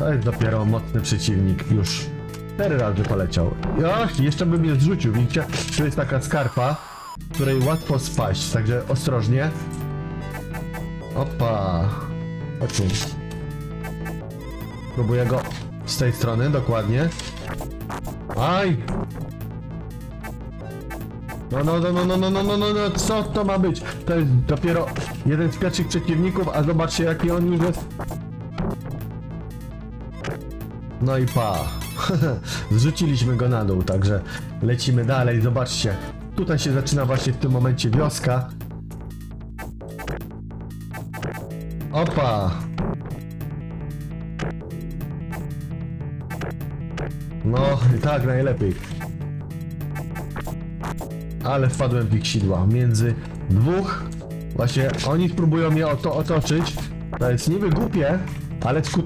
To jest dopiero mocny przeciwnik. Już cztery razy poleciał. Och, jeszcze bym je zrzucił. Widzicie? Tu jest taka skarpa, której łatwo spaść, także ostrożnie. Opa. Tu. Próbuję go z tej strony, dokładnie. Aj! No, no, no, no, no, no, no, no, no, no, co to ma być? To jest dopiero jeden z pierwszych przeciwników, a zobaczcie jaki on już jest. No i pa. Zrzuciliśmy go na dół, także lecimy dalej. Zobaczcie, tutaj się zaczyna właśnie w tym momencie wioska. Opa! No, tak, najlepiej. Ale wpadłem w ich sidła. Między dwóch. Właśnie oni spróbują mnie oto otoczyć. To jest niby głupie, ale skuteczne.